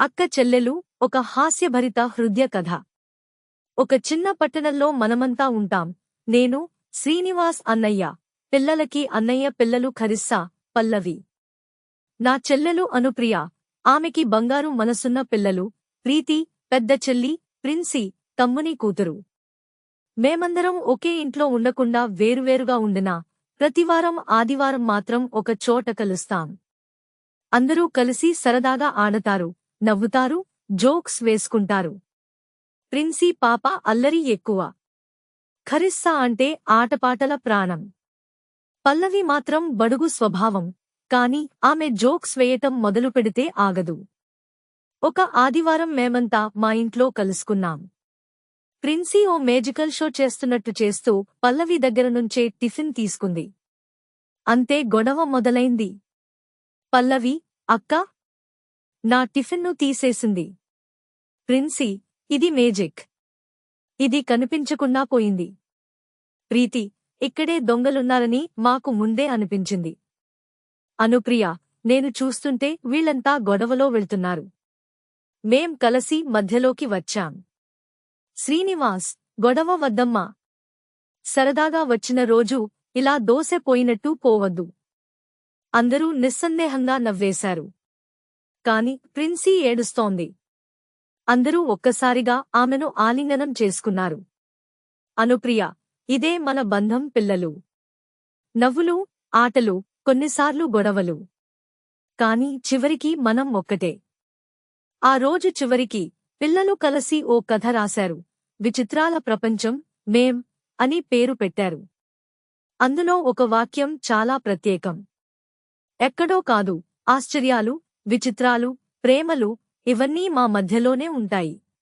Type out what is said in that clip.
అక్క చెల్లెలు ఒక హాస్యభరిత హృదయ కథ. ఒక చిన్న పట్టణంలో మనమంతా ఉంటాం. నేను శ్రీనివాస్ అన్నయ్య. పిల్లలకి అన్నయ్య పిల్లలు ఖరిస్సా పల్లవి. నా చెల్లెలు అనుప్రియ. ఆమెకి బంగారు మనసున్న పిల్లలు ప్రీతి పెద్ద చెల్లి ప్రిన్సీ తమ్ముని కూతురు. మేమందరం ఒకే ఇంట్లో ఉండకుండా వేరువేరుగా ఉండినా ప్రతివారం ఆదివారం మాత్రం ఒక చోట కలుస్తాం. అందరూ కలిసి సరదాగా ఆడతారు. నవ్వుతారు జోక్స్ వేసుకుంటారు. ప్రిన్సీ పాప అల్లరి ఎక్కువ. ఖరిస్సా అంటే ఆటపాటల ప్రాణం. పల్లవి మాత్రం బడుగు స్వభావం కాని ఆమె జోక్స్ వేయటం మొదలు పెడితే ఆగదు. ఒక ఆదివారం మేమంతా మా ఇంట్లో కలుసుకున్నాం. ప్రిన్సీ ఓ మేజికల్ షో చేస్తున్నట్టు చేస్తూ పల్లవి దగ్గర నుంచే టిఫిన్ తీసుకుంది. అంతే గొడవ మొదలైంది. పల్లవి అక్క నా టిఫిన్ను తీసేసింది. ప్రిన్సీ ఇది మేజిక్. ఇది కనిపించకుండా పోయింది. ప్రీతి ఇక్కడే దొంగలున్నారని మాకు ముందే అనిపించింది. అనుప్రియ నేను చూస్తుంటే వీళ్ళంతా గొడవలో వెళ్తున్నారు. మేం కలసి మధ్యలోకి వచ్చాం. శ్రీనివాస్ గొడవ వద్దమ్మా. సరదాగా వచ్చిన రోజు ఇలా దోసె పోయినట్టు పోవద్దు. అందరూ నిస్సందేహంగా నవ్వేశారు. కాని ప్రిన్సీ ఏడుస్తోంది. అందరూ ఒక్కసారిగా ఆమెను ఆలింగనం చేసుకున్నారు. అనుప్రియ ఇదే మన బంధం పిల్లలు. నవ్వులు ఆటలు కొన్నిసార్లు గొడవలు. కాని చివరికి మనం ఒక్కటే. ఆ రోజు చివరికి పిల్లలు కలసి ఓ కథ రాశారు. విచిత్రాల ప్రపంచం మేం అని పేరు పెట్టారు. అందులో ఒక వాక్యం చాలా ప్రత్యేకం. ఎక్కడో కాదు ఆశ్చర్యాలు విచిత్రాలు ప్రేమలు ఇవన్నీ మా మధ్యలోనే ఉంటాయి.